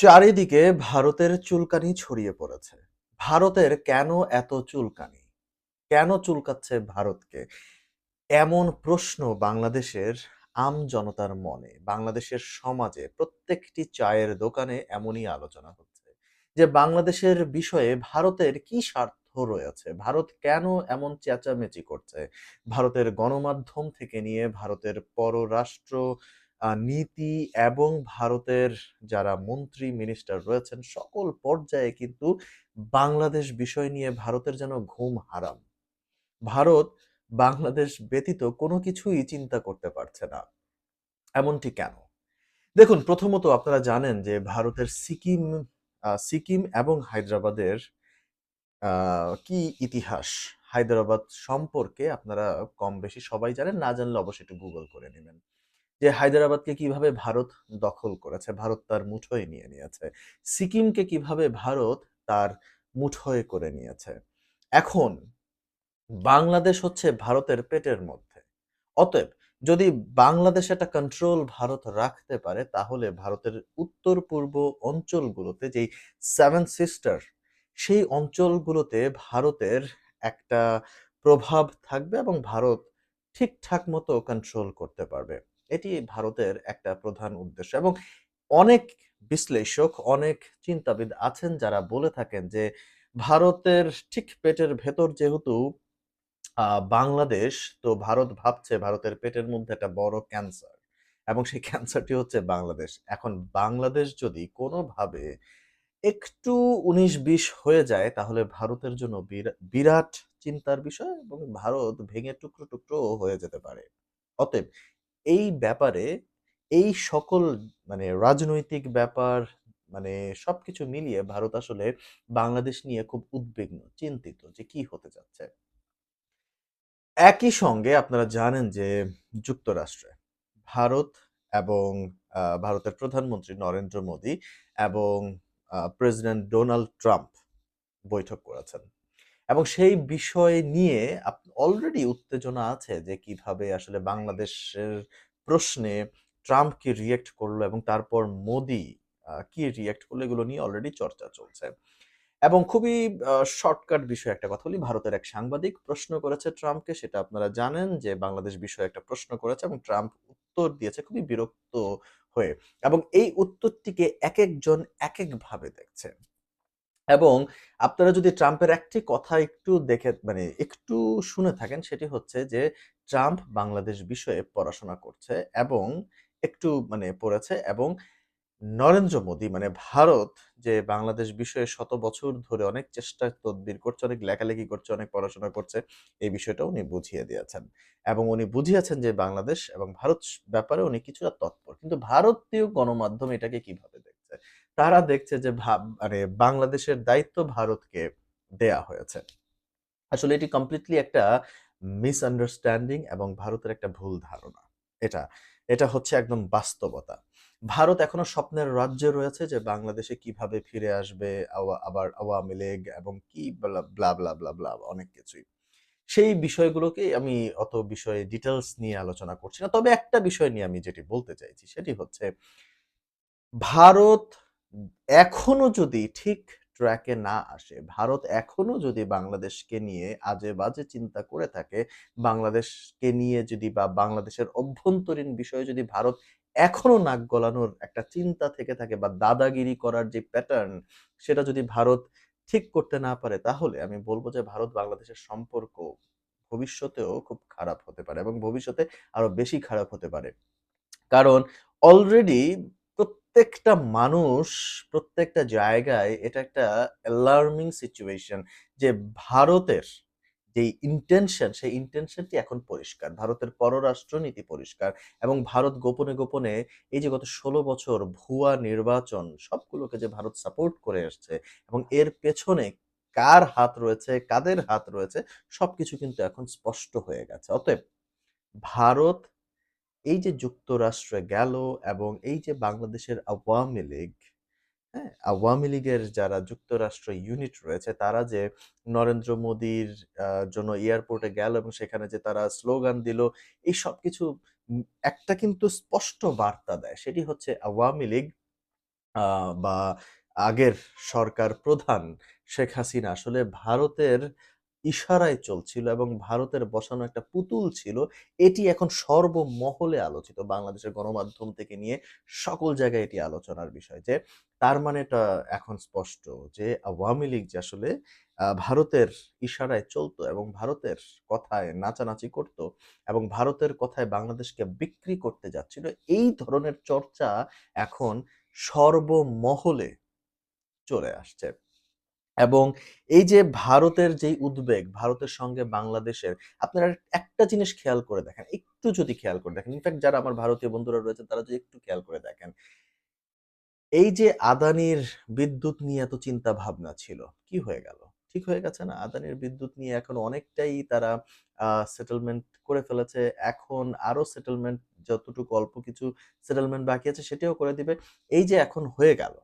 চারিদিকে ভারতের চুলকানি ছড়িয়ে পড়েছে। ভারতের কেন এত চুলকানি? কেন চুলকাচ্ছে ভারতকে? এমন প্রশ্ন বাংলাদেশের আম জনতার মনে, বাংলাদেশের সমাজে প্রত্যেকটি চায়ের দোকানে এমনই আলোচনা হচ্ছে। যে বাংলাদেশের বিষয়ে ভারতের কি স্বার্থ রয়েছে? ভারত কেন এমন চেঁচামেচি করছে? ভারতের গণমাধ্যম থেকে নিয়ে ভারতের পররাষ্ট্র নীতি এবং ভারতের যারা মন্ত্রী, মিনিস্টার রয়েছেন সকল পর্যায়ে কিন্তু বাংলাদেশ বিষয় নিয়ে ভারতের যেন ঘুম হারাম। ভারত বাংলাদেশ ব্যতীত কোনো কিছুই চিন্তা করতে পারছে না। এমনটি কেন? দেখুন প্রথমত আপনারা জানেন যে ভারতের সিকিম সিকিম এবং হায়দ্রাবাদের কি ইতিহাস? হায়দ্রাবাদ সম্পর্কে আপনারা কম বেশি সবাই জানেন। না জানলে অবশ্যই একটু গুগল করে নিবেন। যে হায়দ্রাবাদকে কীভাবে ভারত দখল করেছে, ভারত তার মুঠোয় নিয়ে নিয়েছে। সিকিমকে কীভাবে ভারত তার মুঠোয় করে নিয়েছে। এখন বাংলাদেশ হচ্ছে ভারতের পেটের মধ্যে। অতএব যদি বাংলাদেশ একটা কন্ট্রোল ভারত রাখতে পারে তাহলে ভারতের উত্তর-পূর্ব অঞ্চলগুলোতে যেই সেভেন সিস্টার সেই অঞ্চলগুলোতে ভারতের একটা প্রভাব থাকবে এবং ভারত ঠিকঠাক মতো কন্ট্রোল করতে পারবে। এটি ভারতের একটা প্রধান উদ্দেশ্য এবং অনেক বিশ্লেষক, অনেক চিন্তাবিদ আছেন যারা বলে থাকেন যে ভারতের ঠিক পেটের ভেতর যেহেতু বাংলাদেশ, তো ভারত ভাবছে ভারতের পেটের মধ্যে একটা বড় ক্যান্সার এবং সেই ক্যান্সারটি হচ্ছে বাংলাদেশ। এখন বাংলাদেশ যদি কোনোভাবে একটু উনিশ বিশ হয়ে যায় তাহলে ভারতের জন্য বিরা বিরাট চিন্তার বিষয় এবং ভারত ভেঙে টুকরো, টুকরো হয়ে যেতে পারে। অতএব এই ব্যাপারে এই সকল মানে রাজনৈতিক ব্যাপার মানে সবকিছু মিলিয়ে ভারত আসলে বাংলাদেশ নিয়ে খুব উদ্বিগ্ন, চিন্তিত যে কি হতে যাচ্ছে। একই সঙ্গে আপনারা জানেন যে যুক্তরাষ্ট্রে ভারত এবং ভারতের প্রধানমন্ত্রী নরেন্দ্র মোদী এবং প্রেসিডেন্ট ডোনাল্ড ট্রাম্প বৈঠক করেছেন। এবং সেই বিষয় নিয়ে অলরেডি উত্তেজনা আছে যে কীভাবে আসলে বাংলাদেশের প্রশ্নে ট্রাম্প কি রিঅ্যাক্ট করল এবং তারপর মোদি কি রিঅ্যাক্ট করল এগুলো নিয়ে অলরেডি চর্চা চলছে। এবং খুবই শর্টকাট বিষয়ে একটা কথা বলি। ভারতের এক সাংবাদিক প্রশ্ন করেছে ট্রাম্পকে সেটা আপনারা জানেন যে বাংলাদেশ বিষয়ে একটা প্রশ্ন করেছে এবং ট্রাম্প উত্তর দিয়েছে খুবই বিরক্ত হয়ে। এবং এই উত্তরটিকে এক একজন এক একেকভাবে দেখছে। এবং আপনারা যদি ট্রাম্পের একটি কথা একটু দেখে মানে একটু শুনে থাকেন সেটি হচ্ছে যে ট্রাম্প বাংলাদেশ বিষয়ে পড়াশোনা করছে এবং একটু মানে পড়েছে এবং নরেন্দ্র মোদী মানে ভারত যে বাংলাদেশ বিষয়ে শত বছর ধরে অনেক চেষ্টা তদবির করছে, অনেক লেখালেখি করছে, অনেক পড়াশোনা করছে, এই বিষয়টা উনি বুঝিয়ে দিয়েছেন। এবং উনি বুঝিয়েছেন যে বাংলাদেশ এবং ভারত ব্যাপারে উনি কিছুটা তৎপর। কিন্তু ভারতীয় গণমাধ্যম এটাকে কীভাবে? তারা দেখছে যে মানে বাংলাদেশের দায়িত্ব ভারতকে দেয়া হয়েছে। আসলে এটি কমপ্লিটলি একটা মিসআন্ডারস্ট্যান্ডিং এবং ভারতের একটা ভুল ধারণা। এটা, এটা হচ্ছে একদম বাস্তবতা। ভারত এখনও স্বপ্নের রাজ্যে রয়েছে যে বাংলাদেশে কীভাবে ফিরে আসবে আবার আওয়ামী লীগ এবং কি ব্লা, ব্লা, ব্লা, ব্লা অনেক কিছুই। সেই বিষয়গুলোকে আমি অত বিষয়ে ডিটেলস নিয়ে আলোচনা করছি না। তবে একটা বিষয় নিয়ে আমি যেটি বলতে চাইছি সেটি হচ্ছে ভারত এখনও যদি ঠিক ট্র্যাকে না আসে, ভারত এখনও যদি বাংলাদেশকে নিয়ে আজে-বাজে চিন্তা করে থাকে, বাংলাদেশকে নিয়ে যদি বা বাংলাদেশের অভ্যন্তরীণ বিষয়ে যদি ভারত এখনও নাক গলানোর একটা চিন্তা থেকে থাকে বা দাদাগিরি করার যে প্যাটার্ন সেটা যদি ভারত ঠিক করতে না পারে তাহলে আমি বলব যে ভারত বাংলাদেশের সম্পর্ক ভবিষ্যতেও খুব খারাপ হতে পারে এবং ভবিষ্যতে আরও বেশি খারাপ হতে পারে। কারণ অলরেডি প্রত্যেকটা মানুষ প্রত্যেকটা জায়গায় এটা একটা অ্যালার্মিং সিচুয়েশন যে ভারতের যে ইনটেনশন সেই ইনটেনশনটি এখন পরিষ্কার। ভারতের পররাষ্ট্রনীতি পরিষ্কার এবং ভারত গোপনে, গোপনে এই যে গত ১৬ বছর ভুয়া নির্বাচন সবগুলোকে যে ভারত সাপোর্ট করে আসছে এবং এর পেছনে কার হাত রয়েছে, কাদের হাত রয়েছে সবকিছু কিন্তু এখন স্পষ্ট হয়ে গেছে। অতএব ভারত এই যে যুক্তরাষ্ট্রে গেল এবং এই যে বাংলাদেশের আওয়ামী লীগ, হ্যাঁ? আওয়ামী লীগের যারা যুক্তরাষ্ট্র ইউনিট রয়েছে তারা যে নরেন্দ্র মোদীর জন্য এয়ারপোর্টে গেল এবং সেখানে যে তারা স্লোগান দিল, এই সব কিছু একটা কিন্তু স্পষ্ট বার্তা দেয়। সেটি হচ্ছে আওয়ামী লীগ বা আগের সরকার প্রধান শেখ হাসিনা আসলে ভারতের ইশারায় চলছিল এবং ভারতের বসানো একটা পুতুল ছিল। এটি এখন সর্বমহলে আলোচিত। বাংলাদেশের গণমাধ্যম থেকে নিয়ে সকল জায়গায় এটি আলোচনার বিষয় যে, তার মানে এটা এখন স্পষ্ট যে, আওয়ামী লীগ যে আসলে ভারতের ইশারায় চলতো এবং ভারতের কথায় নাচানাচি করত এবং ভারতের কথায় বাংলাদেশকে বিক্রি করতে যাচ্ছিল। এই ধরনের চর্চা এখন সর্বমহলে চলে আসছে। এবং এই যে ভারতের যেই উদ্বেগ, ভারতের সঙ্গে বাংলাদেশের আপনারা একটা জিনিস খেয়াল করে দেখেন, একটু যদি খেয়াল করে দেখেন, ইনফেক্ট যারা আমার ভারতীয় বন্ধুরা রয়েছেন তারা যদি একটু খেয়াল করে দেখেন। এই যে আদানির বিদ্যুৎ নিয়ে এত চিন্তা ভাবনা ছিল, কি হয়ে গেল? ঠিক হয়ে গেছে না? আদানির বিদ্যুৎ নিয়ে এখন অনেকটাই তারা সেটেলমেন্ট করে ফেলেছে। এখন আরও সেটেলমেন্ট যতটুকু অল্প কিছু সেটেলমেন্ট বাকি আছে সেটিও করে দিবে। এই যে এখন হয়ে গেল,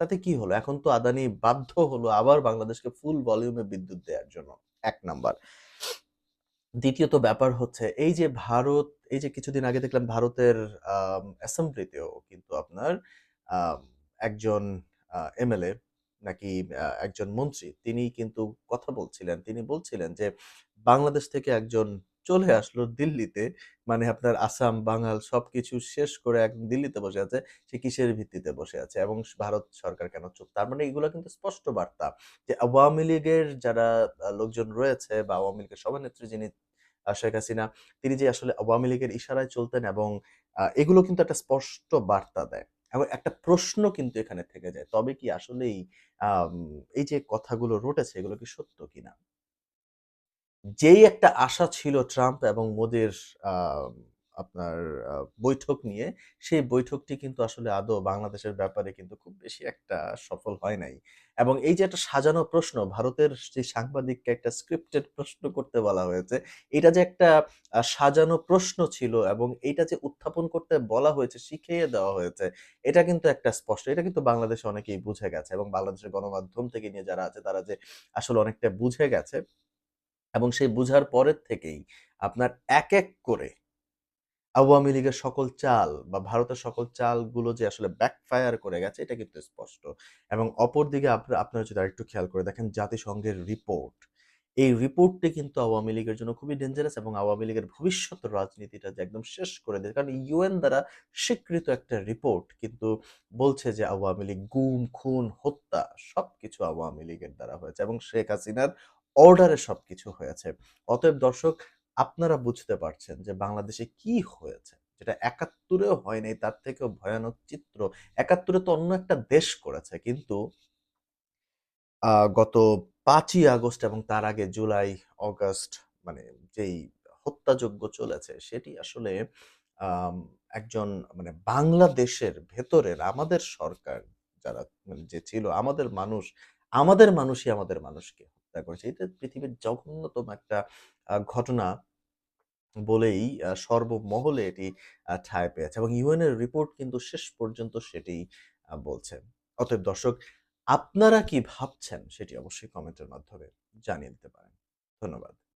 তাতে কি হলো? এখন তো আদানি বাধ্য হলো আবার বাংলাদেশকে ফুল ভলিউমে বিদ্যুৎ দেয়ার জন্য। এক নাম্বার। দ্বিতীয়ত ব্যাপার হচ্ছে এই যে ভারত এই যে কিছুদিন আগে দেখলাম ভারতের অ্যাসেম্বলিতেও কিন্তু আপনার একজন এমএলএ নাকি একজন মন্ত্রী তিনি কিন্তু কথা বলছিলেন। তিনি বলছিলেন যে, বাংলাদেশ থেকে একজন চলে আসলো দিল্লিতে। মানে আপনার আসাম, বাঙাল সবকিছু শেষ করে একদম দিল্লিতে বসে আছে। সে কিসের ভিত্তিতে বসে আছে এবং ভারত সরকার কেন চুপ? তার মানে এগুলো কিন্তু স্পষ্ট বার্তা যে আওয়ামী লীগের যারা লোকজন রয়েছে বা আওয়ামী লীগের সভানেত্রী যিনি শেখ হাসিনা, তিনি যে আসলে আওয়ামী লীগের ইশারায় চলতেন এবং এগুলো কিন্তু একটা স্পষ্ট বার্তা দেয়। এবং একটা প্রশ্ন কিন্তু এখানে থেকে যায়। তবে কি আসলেই এই যে কথাগুলো রটেছে এগুলো কি সত্য কিনা? যেই একটা আশা ছিল ট্রাম্প এবং মোদের আপনার বৈঠক নিয়ে, সেই বৈঠকটি কিন্তু আসলে আদৌ বাংলাদেশের ব্যাপারে কিন্তু খুব বেশি একটা সফল হয় নাই। এবং এই যে একটা সাজানো প্রশ্ন, ভারতের যে সাংবাদিককে একটা স্ক্রিপ্টেড প্রশ্ন করতে বলা হয়েছে, এটা যে একটা সাজানো প্রশ্ন ছিল এবং এইটা যে উত্থাপন করতে বলা হয়েছে, শিখিয়ে দেওয়া হয়েছে, এটা কিন্তু একটা স্পষ্ট। এটা কিন্তু বাংলাদেশে অনেকেই বুঝে গেছে এবং বাংলাদেশের গণমাধ্যম থেকে নিয়ে যারা আছে, তারা যে আসলে অনেকটা বুঝে গেছে এবং সেই বুঝার পরের থেকেই আপনার এক, এক করে আওয়ামী লীগের সকল চাল বা ভারতের সকল চালগুলো যে আসলে ব্যাকফায়ার করে গেছে এটা কিন্তু স্পষ্ট। এবং অপরদিকে আপনা আপনারা যদি আরেকটু খেয়াল করে দেখেন জাতিসংঘের রিপোর্ট, এই রিপোর্টটি কিন্তু আওয়ামী লীগের জন্য খুবই ডেঞ্জারাস এবং আওয়ামী লীগের ভবিষ্যৎ রাজনীতিটা যে একদম শেষ করে দেয় কারণ ইউএন দ্বারা স্বীকৃত একটা রিপোর্ট কিন্তু বলছে যে আওয়ামী লীগ গুম, খুন, হত্যা সবকিছু আওয়ামী লীগের দ্বারা হয়েছে এবং শেখ হাসিনার অর্ডারে সবকিছু হয়েছে। অতএব দর্শক আপনারা বুঝতে পারছেন যে বাংলাদেশে কি হয়েছে? যেটা ৭১ এও হয় নাই তার থেকেও ভয়ানক চিত্র। একাত্তরে তো অন্য একটা দেশ করেছে। কিন্তু গত পাঁচই আগস্ট এবং তার আগে জুলাই, অগাস্ট মানে যেই হত্যাযজ্ঞ চলেছে সেটি আসলে একজন মানে বাংলাদেশের ভেতরের আমাদের সরকার যারা মানে যে ছিল আমাদের মানুষ, আমাদের মানুষই আমাদের মানুষকে হত্যা করেছে। এটা পৃথিবীর জঘন্যতম একটা ঘটনা বলেই সর্বমহলে এটি ঠাঁই পেয়েছে এবং ইউএনের রিপোর্ট কিন্তু শেষ পর্যন্ত সেটি বলছে। অতএব দর্শক, আপনারা কি ভাবছেন সেটি অবশ্যই কমেন্টের মাধ্যমে জানিয়ে দিতে পারেন। ধন্যবাদ।